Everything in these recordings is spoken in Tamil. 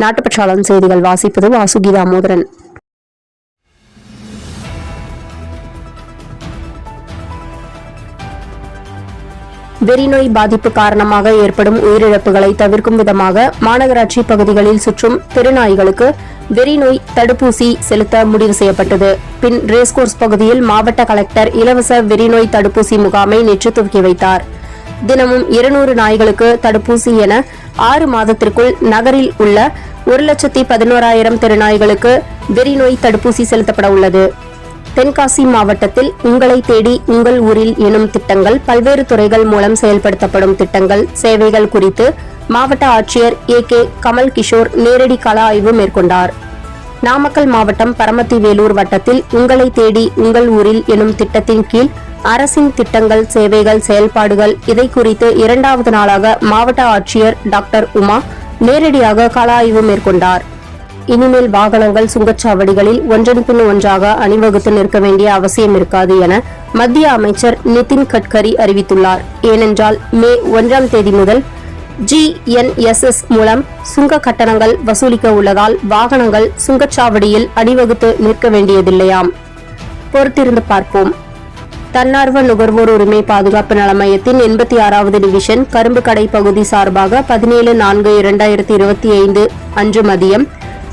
நாட்டுப்பற்றாளன் செய்திகள் வாசிப்பது வாசுகி தாமோதரன் வெறிநோய் பாதிப்பு காரணமாக ஏற்படும் உயிரிழப்புகளை தவிர்க்கும் விதமாக மாநகராட்சி பகுதிகளில் சுற்றும் தெருநாய்களுக்கு வெறிநோய் தடுப்பூசி செலுத்த முடிவு செய்யப்பட்டது. பின் ரேஸ்கோர்ஸ் பகுதியில் மாவட்ட கலெக்டர் இலவச வெறிநோய் தடுப்பூசி முகாமை நேற்று துவக்கி வைத்தார். தினமும் இருநூறு நாய்களுக்கு தடுப்பூசி என ஆறு மாதத்திற்குள் நகரில் உள்ள ஒரு லட்சத்தி பதினோராயிரம் தெருநாய்களுக்கு வெறிநோய் தடுப்பூசி செலுத்தப்பட உள்ளது. தென்காசி மாவட்டத்தில் உங்களை தேடி உங்கள் ஊரில் எனும் திட்டங்கள் பல்வேறு துறைகள் மூலம் செயல்படுத்தப்படும் திட்டங்கள் சேவைகள் குறித்து மாவட்ட ஆட்சியர் ஏ கே கமல் கிஷோர் நேரடி கள ஆய்வு மேற்கொண்டார். நாமக்கல் மாவட்டம் பரமத்தி வேலூர் வட்டத்தில் உங்களை தேடி உங்கள் ஊரில் எனும் திட்டத்தின் கீழ் அரசின் திட்டங்கள் சேவைகள் செயல்பாடுகள் இதை குறித்து இரண்டாவது நாளாக மாவட்ட ஆட்சியர் டாக்டர் உமா நேரடியாக கள ஆய்வு மேற்கொண்டார். இனிமேல் வாகனங்கள் சுங்கச்சாவடிகளில் ஒன்றன் பின் ஒன்றாக அணிவகுத்து நிற்க வேண்டிய அவசியம் இருக்காது என மத்திய அமைச்சர் நிதின் கட்கரி அறிவித்துள்ளார். ஏனென்றால் மே ஒன்றாம் தேதி முதல் ஜிஎன்எஸ்எஸ் மூலம் சுங்க கட்டணங்கள் வசூலிக்க உள்ளதால் வாகனங்கள் சுங்கச்சாவடியில் அணிவகுத்து நிற்க வேண்டியதில்லையாம். பொறுத்திருந்து பார்ப்போம். தன்னார்வ நுகர்வோர் உரிமை பாதுகாப்பு நல மையத்தின் எண்பத்தி ஆறாவது டிவிஷன் கரும்பு கடை பகுதி சார்பாக பதினேழு நான்கு இரண்டாயிரத்தி இருபத்தி ஐந்து அன்று மதியம்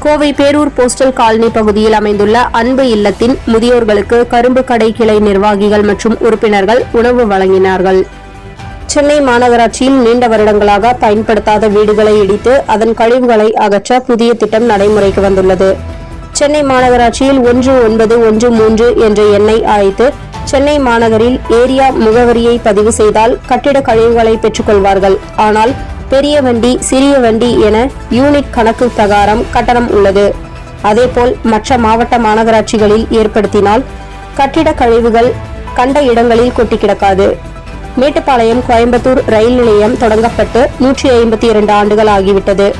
கோவை பேரூர் போஸ்டல் காலனி பகுதியில் அமைந்துள்ள அன்பு இல்லத்தின் முதியோர்களுக்கு கரும்பு கடை கிளை நிர்வாகிகள் மற்றும் உறுப்பினர்கள் உணவு வழங்கினார்கள். சென்னை மாநகராட்சியில் நீண்ட வருடங்களாக பயன்படுத்தாத வீடுகளை இடித்து அதன் கழிவுகளை அகற்ற புதிய திட்டம் நடைமுறைக்கு வந்துள்ளது. சென்னை மாநகராட்சியில் ஒன்று ஒன்பது ஒன்று மூன்று என்ற எண்ணை அழைத்து சென்னை மாநகரில் ஏரியா முகவரியை பதிவு செய்தால் கட்டிட கழிவுகளை பெற்றுக்கொள்வார்கள். ஆனால் பெரிய வண்டி சிறிய வண்டி என யூனிட் கணக்கு பிரகாரம் கட்டணம் உள்ளது. அதேபோல் மற்ற மாவட்ட மாநகராட்சிகளில் ஏற்படுத்தினால் கட்டிட கழிவுகள் கண்ட இடங்களில் கொட்டி கிடக்காது. மேட்டுப்பாளையம் கோயம்புத்தூர் ரயில் நிலையம் தொடங்கப்பட்டு நூற்றி ஐம்பத்தி இரண்டு ஆண்டுகள் ஆகிவிட்டது.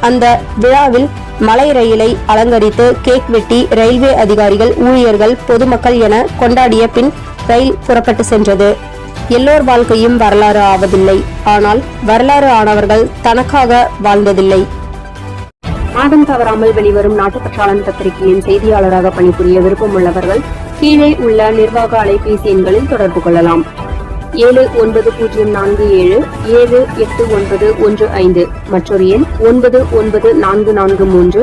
அந்த விழாவில் மலை ரயிலை அலங்கரித்து கேக் வெட்டி ரயில்வே அதிகாரிகள் ஊழியர்கள் பொதுமக்கள் என கொண்டாடிய பின் ரயில் புறப்பட்டு சென்றது. எல்லோர் வாழ்க்கையும் வரலாறு ஆவதில்லை. ஆனால் வரலாறு ஆனவர்கள் தனக்காக வாழ்ந்ததில்லை. மாதம் தவறாமல் வெளிவரும் நாட்டுப்பற்றாளன் பத்திரிகையின் செய்தியாளராக பணிபுரிய விருப்பமுள்ளவர்கள் கீழே உள்ள நிர்வாக அலைபேசி எண்களில் தொடர்பு கொள்ளலாம். ஏழு ஒன்பது பூஜ்ஜியம் நான்கு ஏழு ஏழு எட்டு ஒன்பது ஒன்று ஐந்து மற்றொரு எண் ஒன்பது ஒன்பது நான்கு நான்கு மூன்று